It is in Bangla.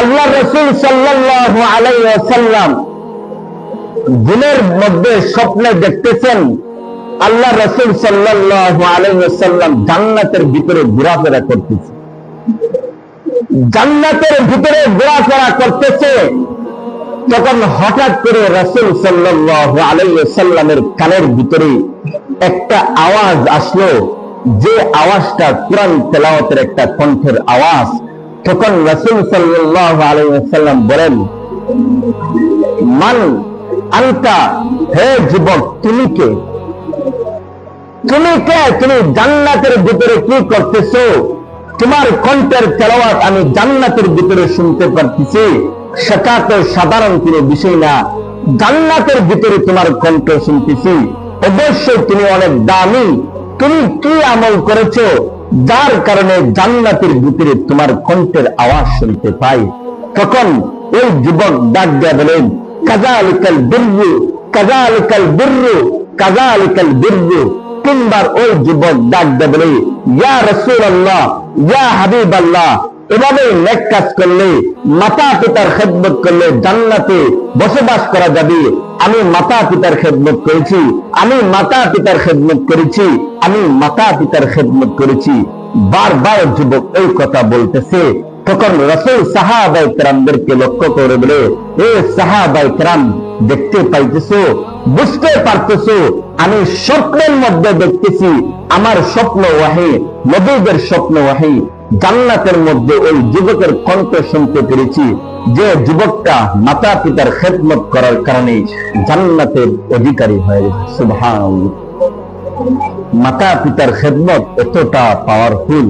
আল্লাহ রসুল সাল্লাল্লাহু আলাইহি ওয়াসাল্লাম দিনের মধ্যে স্বপ্নে দেখতেছেন আল্লাহ রসুল সাল্লাল্লাহু আলাইহি ওয়াসাল্লাম জান্নাতের ভিতরে ঘোরাফেরা করতেছে। জান্নাতের ভিতরে ঘোরাফেরা করতেছে তখন হঠাৎ করে রসুল সাল্লাল্লাহু আলাইহি ওয়াসাল্লামের কানের ভিতরে একটা আওয়াজ আসলো, যে আওয়াজটা কোরআন তেলাওয়াতের একটা কণ্ঠের আওয়াজ। তখন রসুল সাল্লাল্লাহু আলাইহি ওয়াসাল্লাম বলেন, মান আনতা, হে যুবক, তুমি কে? তুমি কে? তুমি জান্নাতের ভিতরে কি করতেছো? তোমার কণ্ঠের তেলাওয়াত আমি জান্নাতের ভিতরে শুনতে পারতেছি। সেটা তো সাধারণ কোনো বিষয় না। জান্নাতের ভিতরে তোমার কণ্ঠ শুনতেছি। অবশ্যই তুমি অনেক দামি। তুমি কি আমল করেছ? যার কারণে জান্নাতের ভিতরে তোমার কণ্ঠের আওয়াজ শুনতে পাই। তখন ওই যুবক ডাক দেয়া বলেন কাজা আলিকাল বিরু কাজা আলিকাল বিরু কাজা আলিকাল বিরু তিনবার ওই যুবক ডাক দেয়া বলে, ইয়া রসুল আল্লাহ ইয়া হাবিব আল্লাহ এভাবে নেক কাজ করলে মাতা পিতার খেদমত করলে জান্নাতে বসবাস করা যাবে। আমি মাতা পিতার খেদমত করেছি, আমি মাতা পিতার খেদমত করেছি, আমি মাতা পিতার খেদমত করেছি। বারবার যুবক এই কথা বলতেছে। তখন রসুল সাহাবাই কেরামদেরকে লক্ষ্য করে বলে, এ সাহাবাই কেরাম, দেখতে পাইতেছো? বুঝতে পারতেছো? আমি স্বপ্নের মধ্যে দেখতেছি। আমার স্বপ্ন ওয়াহি, নবীদের স্বপ্ন ওয়াহি। জান্নাতের মধ্যে ওই যুবকের কণ্ঠ শুনতে পেরেছি যে যুবকটা মাতা পিতার খেদমত করার কারণে জান্নাতের অধিকারী হয়ে গেছে। মাতা পিতার খেদমত এতটা পাওয়ারফুল